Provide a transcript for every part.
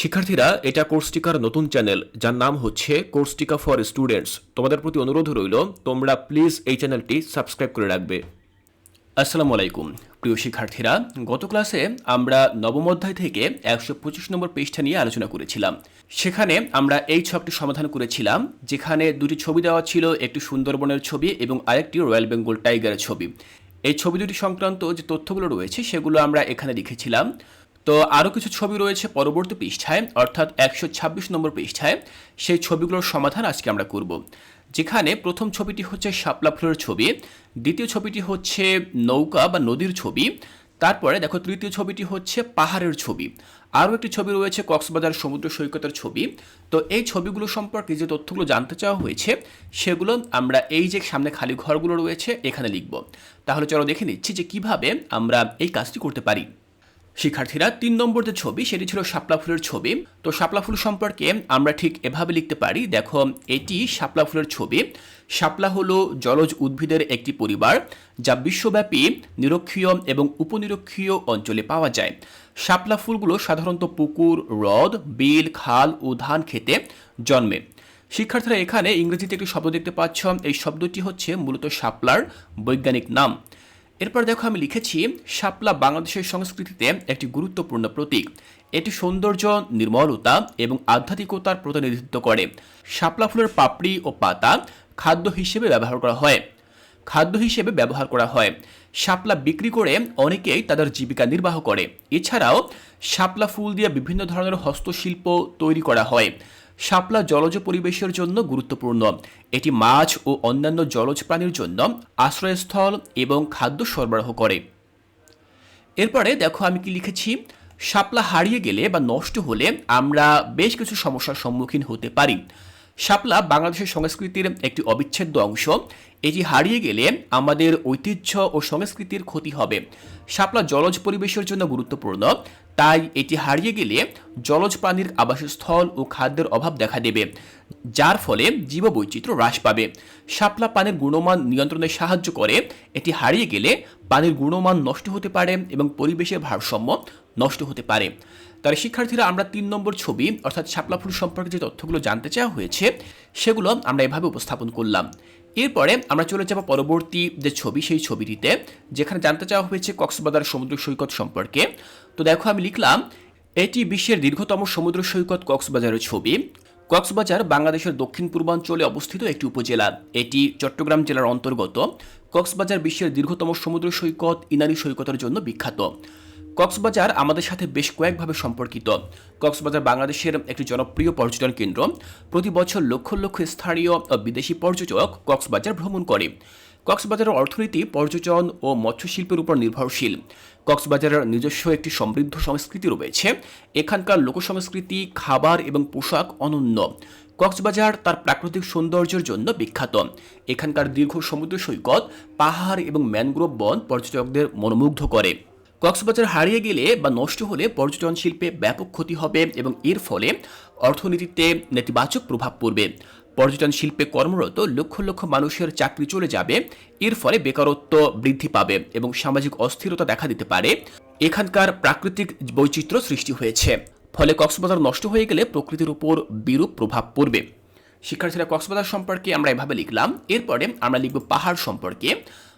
শিক্ষার্থীরা এটা কোর্সটিকার নতুন চ্যানেল যার নাম হচ্ছে কোর্সটিকা ফর স্টুডেন্টস তোমাদের প্রতি অনুরোধ রইল, তোমরা প্লিজ এই চ্যানেলটি সাবস্ক্রাইব করে রাখবে। আসসালামু আলাইকুম। প্রিয় শিক্ষার্থীরা, গত ক্লাসে আমরা নবম অধ্যায় থেকে একশো পঁচিশ নম্বর পৃষ্ঠা নিয়ে আলোচনা করেছিলাম। সেখানে আমরা এই ছকটি সমাধান করেছিলাম, যেখানে দুটি ছবি দেওয়া ছিল, একটি সুন্দরবনের ছবি এবং আরেকটি রয়্যাল বেঙ্গল টাইগারের ছবি। এই ছবি দুটি সংক্রান্ত যে তথ্যগুলো রয়েছে, সেগুলো আমরা এখানে লিখেছিলাম। তো আরও কিছু ছবি রয়েছে পরবর্তী পৃষ্ঠায়, অর্থাৎ একশো ছাব্বিশ নম্বর পৃষ্ঠায়। সেই ছবিগুলোর সমাধান আজকে আমরা করব। যেখানে প্রথম ছবিটি হচ্ছে শাপলা ফুলের ছবি, দ্বিতীয় ছবিটি হচ্ছে নৌকা বা নদীর ছবি, তারপরে দেখো তৃতীয় ছবিটি হচ্ছে পাহাড়ের ছবি। আরও একটি ছবি রয়েছে কক্সবাজার সমুদ্র সৈকতের ছবি। তো এই ছবিগুলো সম্পর্কে যে তথ্যগুলো জানতে চাওয়া হয়েছে, সেগুলো আমরা এই যে সামনে খালি ঘরগুলো রয়েছে, এখানে লিখব। তাহলে চলো দেখে নিচ্ছি যে কীভাবে আমরা এই কাজটি করতে পারি। শিক্ষার্থীরা তিন নম্বর যে ছবি, সেটি ছিল শাপলা ফুলের ছবি। তো শাপলা ফুল সম্পর্কে আমরা ঠিক এভাবে লিখতে পারি, দেখো, এটি শাপলা ফুলের ছবি। শাপলা হলো জলজ উদ্ভিদের একটি পরিবার, যা বিশ্বব্যাপী নিরক্ষীয় এবং উপনিরক্ষীয় অঞ্চলে পাওয়া যায়। শাপলা ফুলগুলো সাধারণত পুকুর, হ্রদ, বিল, খাল ও ধান খেতে জন্মে। শিক্ষার্থীরা এখানে ইংরেজিতে একটি শব্দ দেখতে পাচ্ছ। এই শব্দটি হচ্ছে মূলত শাপলার বৈজ্ঞানিক নাম। এরপর দেখো আমি লিখেছি, শাপলা বাংলাদেশের সংস্কৃতিতে একটি গুরুত্বপূর্ণ প্রতীক। এটি সৌন্দর্য, নির্মলতা এবং আধ্যাত্মিকতার প্রতিনিধিত্ব করে। শাপলা ফুলের পাপড়ি ও পাতা খাদ্য হিসেবে ব্যবহার করা হয়। খাদ্য হিসেবে ব্যবহার করা হয়। শাপলা বিক্রি করে অনেকেই তাদের জীবিকা নির্বাহ করে। এছাড়াও, শাপলা ফুল দিয়ে বিভিন্ন ধরনের হস্তশিল্প তৈরি করা হয়। শাপলা জলজ পরিবেশের জন্য গুরুত্বপূর্ণ। এটি মাছ ও অন্যান্য জলজ প্রাণীর জন্য আশ্রয়স্থল এবং খাদ্য সরবরাহ করে। এরপরে দেখো আমি কি লিখেছি? শাপলা হারিয়ে গেলে বা নষ্ট হলে আমরা বেশ কিছু সমস্যার সম্মুখীন হতে পারি। শাপলা বাংলাদেশের সংস্কৃতির একটি অবিচ্ছেদ্য অংশ। এটি হারিয়ে গেলে আমাদের ঐতিহ্য ও সংস্কৃতির ক্ষতি হবে। শাপলা জলজ পরিবেশের জন্য গুরুত্বপূর্ণ। তাই এটি হারিয়ে গেলে জলজ প্রাণীর আবাসস্থল ও খাদ্যের অভাব দেখা দেবে, যার ফলে জীববৈচিত্র্য হ্রাস পাবে। শাপলা পানির গুণমান নিয়ন্ত্রণে সাহায্য করে। এটি হারিয়ে গেলে পানির গুণমান নষ্ট হতে পারে এবং পরিবেশের ভারসাম্য নষ্ট হতে পারে। তার শিক্ষার্থীরা আমরা তিন নম্বর ছবি, অর্থাৎ শাপলা ফুল সম্পর্কে যে তথ্যগুলো জানতে চাওয়া হয়েছে, সেগুলো আমরা এভাবে উপস্থাপন করলাম। এরপরে আমরা চলে যাব পরবর্তী যে ছবি, সেই ছবিটিতে, যেখানে জানতে চাওয়া হয়েছে কক্সবাজার সমুদ্র সৈকত সম্পর্কে। তো দেখো আমি লিখলাম, এটি বিশ্বের দীর্ঘতম সমুদ্র সৈকত কক্সবাজারের ছবি। কক্সবাজার বাংলাদেশের দক্ষিণ পূর্বাঞ্চলে অবস্থিত একটি উপজেলা। এটি চট্টগ্রাম জেলার অন্তর্গত। কক্সবাজার বিশ্বের দীর্ঘতম সমুদ্র সৈকত ইনানি সৈকতের জন্য বিখ্যাত। কক্সবাজার আমাদের সাথে বেশ কয়েকভাবে সম্পর্কিত। কক্সবাজার বাংলাদেশের একটি জনপ্রিয় পর্যটন কেন্দ্র। প্রতি বছর লক্ষ লক্ষ স্থানীয় ও বিদেশি পর্যটক কক্সবাজার ভ্রমণ করে। কক্সবাজারের অর্থনীতি পর্যটন ও মৎস্যশিল্পের উপর নির্ভরশীল। কক্সবাজারের নিজস্ব একটি সমৃদ্ধ সংস্কৃতি রয়েছে। এখানকার লোকসংস্কৃতি, খাবার এবং পোশাক অনন্য। কক্সবাজার তার প্রাকৃতিক সৌন্দর্যের জন্য বিখ্যাত। এখানকার দীর্ঘ সমুদ্র সৈকত, পাহাড় এবং ম্যানগ্রোভ বন পর্যটকদের মনোমুগ্ধ করে। কক্সবাজার হারিয়ে গেলে বা নষ্ট হলে পর্যটন শিল্পে ব্যাপক ক্ষতি হবে এবং এর ফলে অর্থনীতিতে নেতিবাচক প্রভাব পড়বে। পর্যটন শিল্পে কর্মরত লক্ষ লক্ষ মানুষের চাকরি চলে যাবে, এর ফলে বেকারত্ব বৃদ্ধি পাবে এবং সামাজিক অস্থিরতা দেখা দিতে পারে। এখানকার প্রাকৃতিক বৈচিত্র্য সৃষ্টি হয়েছে। ফলে কক্সবাজার নষ্ট হয়ে গেলে প্রকৃতির উপর বিরূপ প্রভাব পড়বে। শিক্ষার্থীরা কক্সবাজার সম্পর্কে আমরা এভাবে লিখলাম। এরপরে আমরা লিখব পাহাড় সম্পর্কে।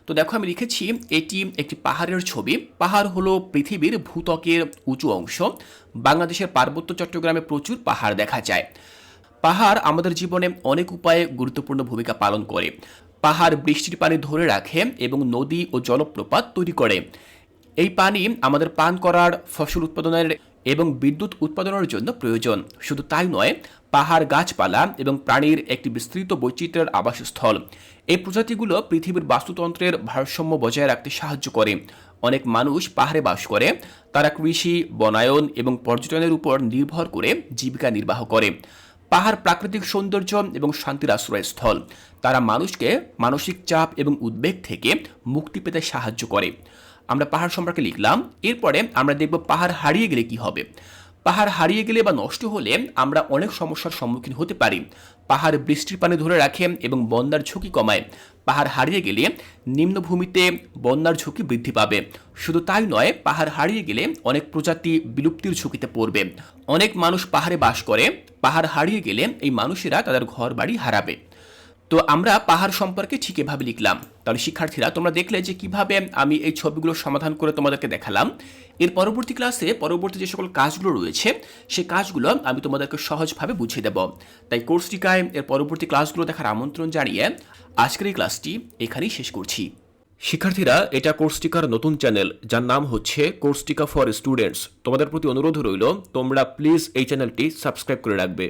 তো দেখো আমি লিখেছি, এটি একটি পাহাড়ের ছবি। পাহাড় হলো পৃথিবীর ভূতকের উঁচু অংশ। বাংলাদেশের পার্বত্য চট্টগ্রামে প্রচুর পাহাড় দেখা যায়। পাহাড় আমাদের জীবনে অনেক উপায়ে গুরুত্বপূর্ণ ভূমিকা পালন করে। পাহাড় বৃষ্টির পানি ধরে রাখে এবং নদী ও জলপ্রপাত তৈরি করে। এই পানি আমাদের পান করার ফসল উৎপাদনের এবং বিদ্যুৎ উৎপাদনের জন্য প্রয়োজন। শুধু তাই নয়, পাহাড় গাছপালা এবং প্রাণীর একটি বিস্তৃত বৈচিত্র্যের আবাসস্থল। এই প্রজাতিগুলো পৃথিবীর বাস্তুতন্ত্রের ভারসাম্য বজায় রাখতে সাহায্য করে। অনেক মানুষ পাহাড়ে বাস করে, তারা কৃষি, বনায়ন এবং পর্যটনের উপর নির্ভর করে জীবিকা নির্বাহ করে। পাহাড় প্রাকৃতিক সৌন্দর্য এবং শান্তির আশ্রয়স্থল। তারা মানুষকে মানসিক চাপ এবং উদ্বেগ থেকে মুক্তি পেতে সাহায্য করে। আমরা পাহাড় সম্পর্কে লিখলাম, এরপরে আমরা দেখব পাহাড় হারিয়ে গেলে কি হবে। পাহাড় হারিয়ে গেলে বা নষ্ট হলে আমরা অনেক সমস্যার সম্মুখীন হতে পারি। পাহাড় বৃষ্টির পানি ধরে রাখে এবং বন্যার ঝুঁকি কমায়। পাহাড় হারিয়ে গেলে নিম্নভূমিতে বন্যার ঝুঁকি বৃদ্ধি পাবে। শুধু তাই নয়, পাহাড় হারিয়ে গেলে অনেক প্রজাতি বিলুপ্তির ঝুঁকিতে পড়বে। অনেক মানুষ পাহাড়ে বাস করে। পাহাড় হারিয়ে গেলে এই মানুষেরা তাদের ঘর বাড়ি হারাবে। তো আমরা পাহাড় সম্পর্কে ঠিক এভাবে লিখলাম। তাহলে শিক্ষার্থীরা, তোমরা দেখলে যে কীভাবে আমি এই ছবিগুলো সমাধান করে তোমাদেরকে দেখালাম। এর পরবর্তী ক্লাসে পরবর্তী যে সকল কাজগুলো রয়েছে, সে কাজগুলো আমি তোমাদেরকে সহজভাবে বুঝিয়ে দেব। তাই কোর্সটিকায় এর পরবর্তী ক্লাসগুলো দেখার আমন্ত্রণ জানিয়ে আজকের এই ক্লাসটি এখানেই শেষ করছি। শিক্ষার্থীরা, এটা কোর্সটিকার নতুন চ্যানেল, যার নাম হচ্ছে কোর্সটিকা ফর স্টুডেন্টস। তোমাদের প্রতি অনুরোধ রইল, তোমরা প্লিজ এই চ্যানেলটি সাবস্ক্রাইব করে রাখবে।